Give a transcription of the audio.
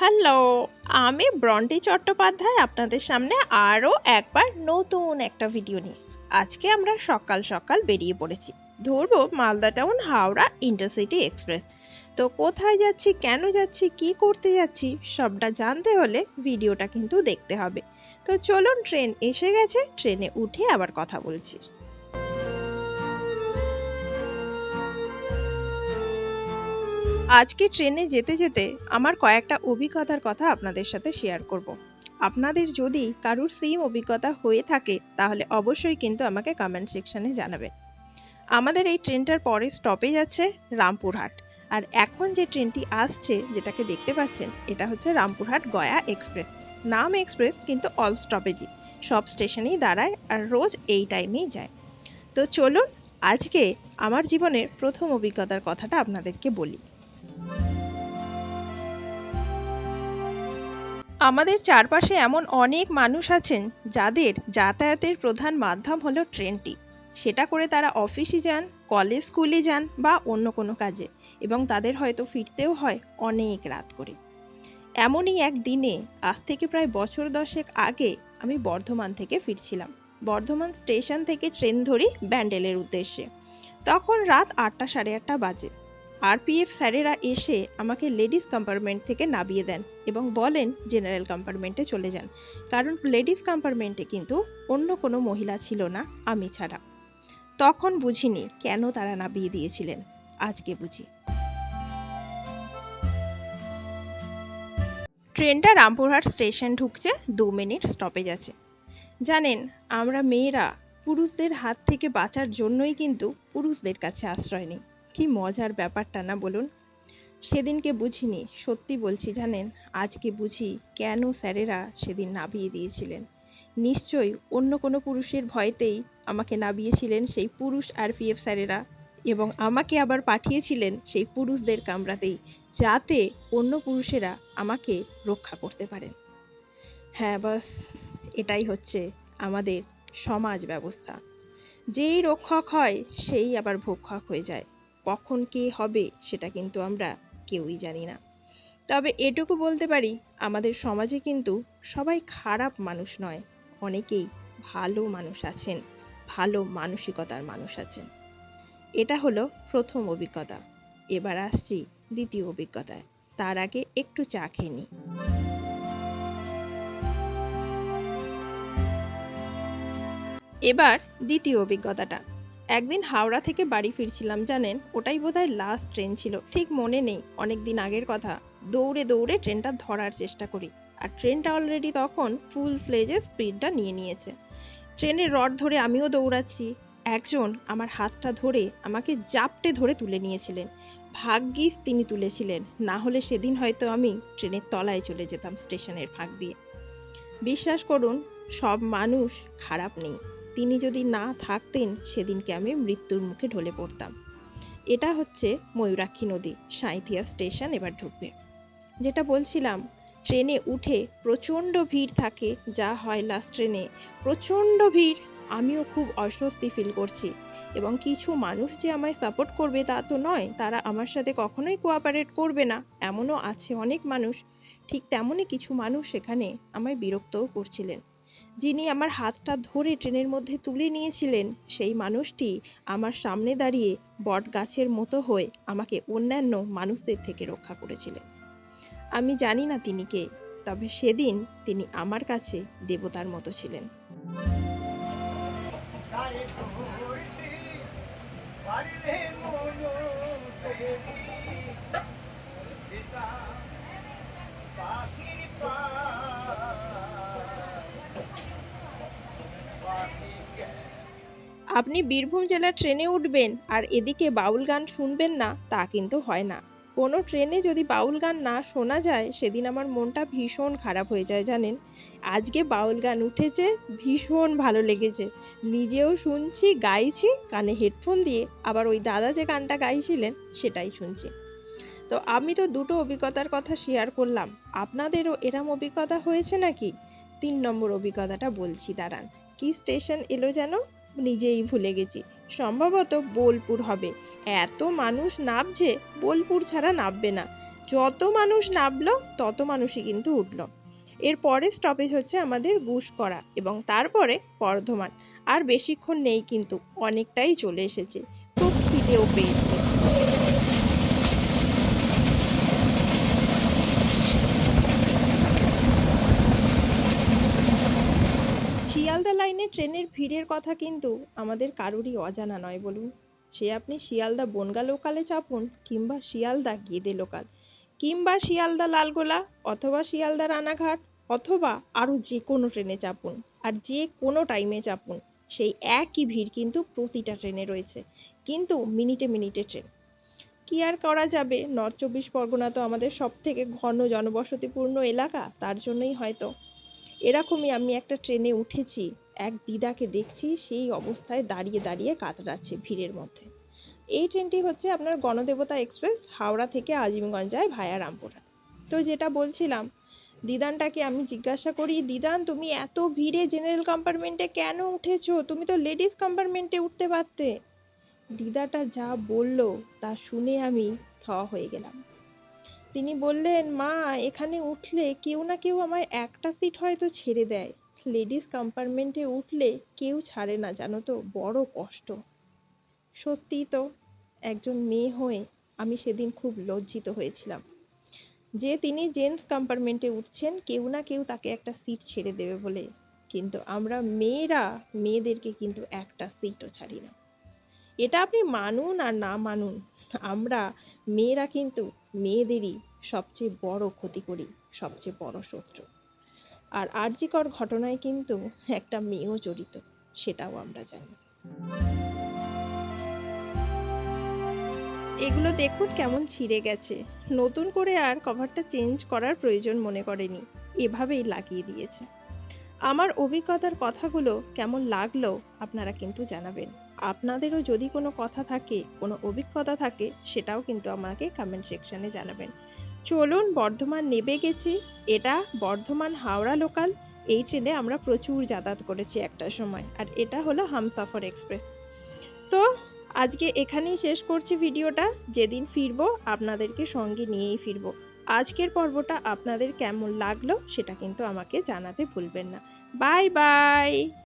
Hello, আমি Brontë Chattopadhyay আপনাদের সামনে আরও একবার নতুন একটা ভিডিও নিয়ে। আজকে আমরা সকাল সকাল বেরিয়ে পড়েছি। ধরবো Malda town Howrah intercity express. তো কোথায় যাচ্ছি, কেন যাচ্ছি, কি করতে যাচ্ছি, সবটা জানতে হলে ভিডিওটা কিন্তু দেখতে হবে। তো চলুন, ট্রেন এসে গেছে, ট্রেনে উঠে আবার কথা বলছি। আজকে ট্রেনে যেতে যেতে আমার কয়েকটা অভিজ্ঞতার কথা আপনাদের সাথে শেয়ার করব। আপনাদের যদি কারুর সেম অভিজ্ঞতা হয়ে থাকে, তাহলে অবশ্যই কিন্তু আমাকে কমেন্ট সেকশানে জানাবেন। আমাদের এই ট্রেনটার পরে স্টপেজ আছে রামপুরহাট। আর এখন যে ট্রেনটি আসছে, যেটাকে দেখতে পাচ্ছেন, এটা হচ্ছে রামপুরহাট গয়া এক্সপ্রেস নাম এক্সপ্রেস কিন্তু অল স্টপেজই সব স্টেশনেই দাঁড়ায় আর রোজ এই টাইমেই যায়। তো চলুন, আজকে আমার জীবনের প্রথম অভিজ্ঞতার কথাটা আপনাদেরকে বলি। আমাদের চারপাশে এমন অনেক মানুষ আছেন যাদের যাতায়াতের প্রধান মাধ্যম হলো ট্রেনটি। সেটা করে তারা অফিসে যান, কলেজ স্কুলে যান বা অন্য কোনো কাজে এবং তাদের হয়তো ফিরতেও হয় অনেক রাত করে। এমনই এক দিনে, আজ থেকে প্রায় বছর দশেক আগে আমি বর্ধমান থেকে ফিরছিলাম। বর্ধমান স্টেশন থেকে ট্রেন ধরি ব্যান্ডেলের উদ্দেশ্যে। তখন রাত আটটা সাড়ে আটটা বাজে। আরপিএফ স্যারেরা এসে আমাকে লেডিস কম্পার্টমেন্ট থেকে নামিয়ে দেন এবং বলেন জেনারেল কম্পার্টমেন্টে চলে যান। কারণ লেডিস কম্পার্টমেন্টে কিন্তু অন্য কোনো মহিলা ছিল না, আমি ছাড়া। তখন বুঝিনি কেন তারা নামিয়ে দিয়েছিলেন। আজকে বুঝি। ট্রেনটা রামপুরহাট স্টেশন ঢুকছে, দু মিনিট স্টপেজ আছে। জানেন, আমরা মেয়েরা পুরুষদের হাত থেকে বাঁচার জন্যই কিন্তু পুরুষদের কাছে আশ্রয় নিই। কি মজার ব্যাপারটা না বলুন? সেদিনকে বুঝিনি, সত্যি বলছি জানেন, আজকে বুঝি কেন স্যারেরা সেদিন নাবিয়ে দিয়েছিলেন। নিশ্চয়ই অন্য কোনো পুরুষের ভয়তেই আমাকে নাবিয়েছিলেন সেই পুরুষ আর পিএফ স্যারেরা এবং আমাকে আবার পাঠিয়েছিলেন সেই পুরুষদের কামরাতেই যাতে অন্য পুরুষেরা আমাকে রক্ষা করতে পারেন। হ্যাঁ বাস, এটাই হচ্ছে আমাদের সমাজ ব্যবস্থা। যেই রক্ষক হয়, সেই আবার ভক্ষক হয়ে যায়। কখন কে হবে সেটা কিন্তু আমরা কেউই জানি না। তবে এটুকু বলতে পারি, আমাদের সমাজে কিন্তু সবাই খারাপ মানুষ নয়, অনেকেই ভালো মানুষ আছেন, ভালো মানসিকতার মানুষ আছেন। এটা হলো প্রথম অভিজ্ঞতা। এবার আসছি দ্বিতীয় অভিজ্ঞতায়। তার আগে একটু চা খেয়ে নিই। এবার দ্বিতীয় অভিজ্ঞতাটা। একদিন হাওড়া থেকে বাড়ি ফিরছিলাম, জানেন? ওটাই বোধহয় লাস্ট ট্রেন ছিল। ঠিক মনে নেই অনেক দিন আগের কথা। দৌড়ে দৌড়ে ট্রেনটা ধরার চেষ্টা করি। আর ট্রেনটা অলরেডি তখন ফুল ফ্লেজে স্পিডটা নিয়ে নিয়েছে। ট্রেনের রড ধরে আমিও দৌড়াচ্ছি। একজন আমার হাতটা ধরে আমাকে জাপটে ধরে তুলে নিয়েছিলেন। ভাগ্যিস তিনি তুলেছিলেন। না হলে সেদিন হয়তো আমি ট্রেনের তলায় চলে যেতাম স্টেশনের ফাঁক দিয়ে। বিশ্বাস করুন, সব মানুষ খারাপ নেই। তিনি যদি না থাকতেন, সেদিনকে আমি মৃত্যুর মুখে ঢলে পড়তাম। এটা হচ্ছে ময়ূরাক্ষী নদী, সাঁইথিয়া স্টেশন এবার ঢুকবে। যেটা বলছিলাম, ট্রেনে উঠে প্রচণ্ড ভিড় থাকে, যা হয় লাস্ট ট্রেনে প্রচণ্ড ভিড়, আমিও খুব অস্বস্তি ফিল করছি। এবং কিছু মানুষ যে আমায় সাপোর্ট করবে তা তো নয়, তারা আমার সাথে কখনোই কোঅপারেট করবে না, এমনও আছে অনেক মানুষ। ঠিক তেমনই কিছু মানুষ সেখানে আমায় বিরক্তও করছিলেন। যিনি আমার হাতটা ধরে ট্রেনের মধ্যে তুলে নিয়েছিলেন, সেই মানুষটি আমার সামনে দাঁড়িয়ে বট গাছের মতো হয়ে আমাকে অন্যান্য মানুষদের থেকে রক্ষা করেছিলেন। আমি জানি না তিনি কে, তবে সেদিন তিনি আমার কাছে দেবতার মতো ছিলেন। আপনি বীরভূম জেলার ট্রেনে উঠবেন আর এদিকে বাউল গান শুনবেন না, তা কিন্তু হয় না। কোনো ট্রেনে যদি বাউল গান না শোনা যায়, সেদিন আমার মনটা ভীষণ খারাপ হয়ে যায় জানেন। আজকে বাউল গান উঠেছে, ভীষণ ভালো লেগেছে। নিজেও শুনছি, গাইছি, কানে হেডফোন দিয়ে, আবার ওই দাদা যে গানটা গাইছিলেন, সেটাই শুনছি। তো আমি তো দুটো অভিজ্ঞতার কথা শেয়ার করলাম। আপনাদেরও এরম অভিজ্ঞতা হয়েছে নাকি? তিন নম্বর অভিজ্ঞতাটা বলছি, দাঁড়ান। কি স্টেশন এলো যেন? নিজেই ভুলে গেছি। সম্ভবত বোলপুর হবে। এত মানুষ নামছে, বোলপুর ছাড়া নামবে না। যত মানুষ নামলো, তত মানুষই কিন্তু উঠল। এর পরে স্টপেজ হচ্ছে আমাদের গুসকরা এবং তারপরে বর্ধমান। আর বেশিক্ষণ নেই কিন্তু, অনেকটাই চলে এসেছে। খুব খিদেও পেয়েছে। ট্রেনের ভিড়ের কথা কিন্তু আমাদের কারোরই অজানা নয় বলুন। সে আপনি শিয়ালদা বনগা লোকালে চাপুন কিংবা শিয়ালদা গেদে লোকাল, কিংবা শিয়ালদা লালগোলা অথবা শিয়ালদা রানাঘাট অথবা আরও যে কোনো ট্রেনে চাপুন, আর যে কোনো টাইমে চাপুন, সেই একই ভিড় কিন্তু প্রতিটা ট্রেনে রয়েছে, কিন্তু মিনিটে মিনিটে ট্রেন। কি আর করা যাবে? নর্থ চব্বিশ পরগনা তো আমাদের সব থেকে ঘন জনবসতিপূর্ণ এলাকা, তার জন্যই হয়তো। এরকমই আমি একটা ট্রেনে উঠেছি এক দিদাকে দেখছি সেই অবস্থায় দাঁড়িয়ে দাঁড়িয়ে কাতরাচ্ছে ভিড়ের মধ্যে। এই ট্রেনটি হচ্ছে আপনার গণদেবতা এক্সপ্রেস, হাওড়া থেকে আজিমগঞ্জ যায় ভায়া রামপুরহাট। তো যেটা বলছিলাম, দিদানটাকে আমি জিজ্ঞাসা করি, দিদান, তুমি এত ভিড়ে জেনারেল কম্পার্টমেন্টে কেন উঠেছো? তুমি তো লেডিস কম্পার্টমেন্টে উঠতে পারতে। দিদাটা যা বলল, তা শুনে আমি থ হয়ে গেলাম। তিনি বললেন, মা, এখানে উঠলে কেউ না কেউ আমায় একটা সিট হয়তো ছেড়ে দেয়। লেডিস কম্পার্টমেন্টে উঠলে কেউ ছাড়ে না, জানো তো? বড় কষ্ট। সত্যিই তো, একজন মেয়ে হয়ে আমি সেদিন খুব লজ্জিত হয়েছিলাম। যে তিনি জেন্টস কম্পার্টমেন্টে উঠছেন, কেউ না কেউ তাকে একটা সিট ছেড়ে দেবে বলে। কিন্তু আমরা মেয়েরা, মেয়েদেরকে কিন্তু একটা সিটও ছাড়ি না। এটা আপনি মানুন আর না মানুন, আমরা মেয়েরা কিন্তু মেয়েদেরই সবচেয়ে বড় ক্ষতি করি, সবচেয়ে বড় শত্রু। আর আরজিকর ঘটনায় কিন্তু একটা মেয়েও জড়িত, সেটাও আমরা জানি। এগুলো দেখুন কেমন ছিঁড়ে গেছে। নতুন করে আর কভারটা চেঞ্জ করার প্রয়োজন মনে করেনি, এভাবেই লাগিয়ে দিয়েছে। আমার অভিজ্ঞতার কথাগুলো কেমন লাগল আপনারা কিন্তু জানাবেন। আপনাদেরও যদি কোনো কথা থাকে, কোনো অভিজ্ঞতা থাকে, সেটাও কিন্তু আমাকে কমেন্ট সেকশনে জানাবেন। চলুন বর্ধমান নেবে গেছি। এটা বর্ধমান হাওড়া লোকাল এই ট্রেনে আমরা প্রচুর যাতায়াত করেছি একটা সময়। আর এটা হলো হামসাফর এক্সপ্রেস তো আজকে এখানেই শেষ করছি ভিডিওটা। যেদিন ফিরবো আপনাদেরকে সঙ্গে নিয়েই ফিরবো। আজকের পর্বটা আপনাদের কেমন লাগল সেটা কিন্তু আমাকে জানাতে ভুলবেন না। Bye bye!